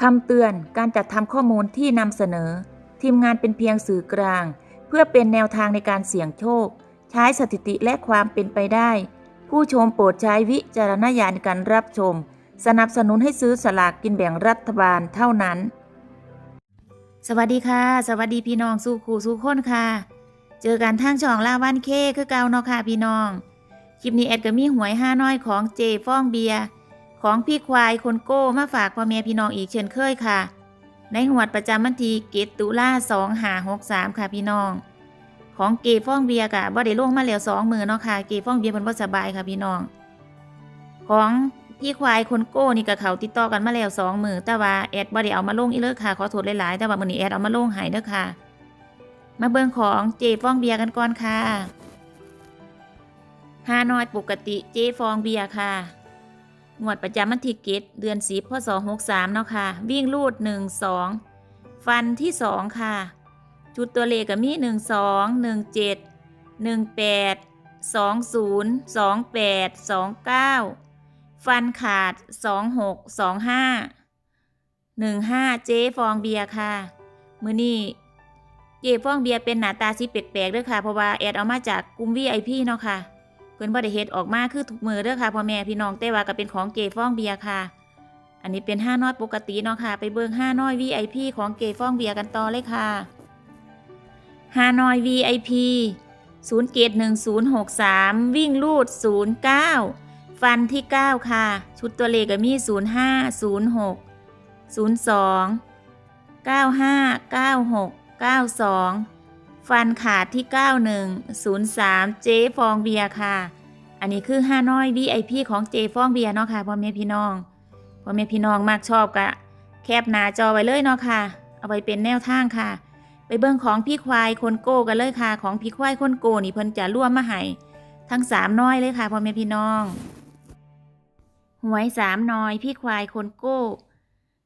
คำเตือนการจัดทำข้อมูลที่นำเสนอ ทีมงานเป็นเพียงสื่อกลาง เพื่อเป็นแนวทางในการเสี่ยงโชค ใช้สถิติและความเป็นไปได้ ผู้ชมโปรดใช้วิจารณญาณในการรับชม สนับสนุนให้ซื้อสลากกินแบ่งรัฐบาลเท่านั้น สวัสดีค่ะ สวัสดีพี่น้องสู่ขู่สู่คนค่ะ เจอกันทางช่องลาวันเคคือเก่าเนาะค่ะพี่น้องคลิปนี้แอดก็มีหวยห้าน้อยของเจฟ้องเบียร์ ของพี่ควายคนโก้มาฝากพ่อแม่พี่น้องอีกเช่นเคยค่ะ ในหวดประจำวันที่เกตตุลาสองหาหกสามค่ะพี่น้อง ของเกฟ้องเบียร์กะบ่ได้ลงมาแล้วสองมือเนาะค่ะเกฟ้องเบียร์เพิ่นบ่สบายค่ะพี่น้อง ของพี่ควายคนโก้นี่กับเขาติดต่อกันมาแล้วสองมือแต่ว่าแอดบ่ได้เอามาลงอีเลิกค่ะขอโทษหลายๆแต่ว่ามื้อนี้แอดเอามาลงให้เด้อค่ะ มาเบิ่งของเจฟ้องเบียร์กันก่อนค่ะฮานอยปกติเจฟองเบียร์ค่ะ งวดประจำวันที่เกตเดือนสีพศหกสามเนาะค่ะ วิ่งลูดหนึ่งสองฟันที่สองค่ะ จุดตัวเลขก็มีหนึ่งสองหนึ่งเจ็ดหนึ่งแปดสองศูนย์สองแปดสองเก้าฟันขาดสองหกสองห้าหนึ่งห้าเจ๊ฟองเบียร์ค่ะมือนี้เจ๊ฟองเบียร์เป็นหน้าตาสีแปลกๆด้วยค่ะ เพราะว่าแอดเอามาจากกลุ่มวีไอพีเนาะค่ะ เพิ่นบ่ได้เฮ็ดออกมาคือทุกมือเด้อค่ะพ่อแม่พี่น้องแต่ว่าก็เป็นของเกฟ้องเบียร์ค่ะ อันนี้เป็นห้าน้อยปกติเนาะค่ะ ไปเบิ่งห้าน้อย VIP ของเกฟ้องเบียร์กันต่อเลยค่ะห้าน้อย VIP 0เกต1063 วิ่งลูด 09 ฟันที่ 9 ค่ะ ชุดตัวเลขก็มี 05 06 02 95 96 92 ฟันขาดที่ 91 03 เจฟองเบียร์ค่ะ อันนี้คือห้าน้อย VIP ของเจฟองเบียร์เนาะค่ะพ่อแม่พี่น้องพ่อแม่พี่น้องมากชอบกะแคปหน้าจอไว้เลยเนาะค่ะ เอาไว้เป็นแนวทางค่ะ ไปเบิ่งของพี่ควายคนโก้กันเลยค่ะ ของพี่ควายคนโก้นี่เพิ่นจะร่วมมาให้ทั้งสามน้อยเลยค่ะพ่อแม่พี่น้องหวยสามน้อยพี่ควายคนโก้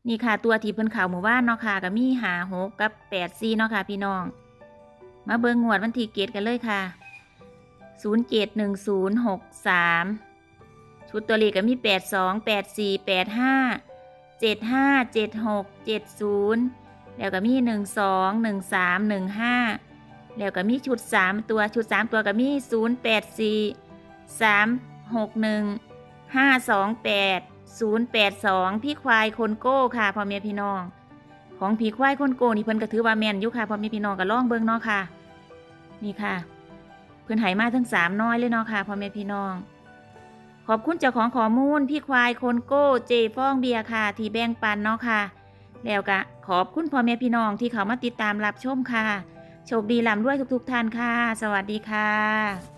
นี่ค่ะตัวที่เพิ่นข่าวหมู่บ้านเนาะค่ะก็มีหาหกกับแปดซีเนาะค่ะพี่น้อง มาเบิงงวดวันที่เกตกันเลยค่ะ 0 7 1 0 6 3 ชุดตัวเลขก็มี 8 2 8 4 8 5 7 5 7 6 7 0 แล้วก็มี 1 2 1 3 1 5 แล้วก็มีชุด 3 ตัว ชุด 3 ตัวก็มี 0 8 4 3 6 1 5 2 8 0 8 2 พี่ควายคนโก้ค่ะพ่อแม่พี่น้อง ของพี่ควายคนโก้นี่เพิ่นก็ถือว่าแม่นอยู่ค่ะพอม่พี่น้องก็ล่องเบิ่งเนาะค่ะ นี่ค่ะ เพื่อนไหมาทั้งสามน้อยเลยเนาะค่ะพอแม่พี่น้อง ขอบคุณเจ้าของข้อมูลพี่ควายคนโก้เจฟ้องเบียค่ะ ที่แบ่งปันเนาะค่ะ แล้วก็ขอบคุณพ่อแม่พี่น้องที่เขามาติดตามรับชมค่ะ โชคดีลำด้วยทุกๆท่านค่ะ สวัสดีค่ะ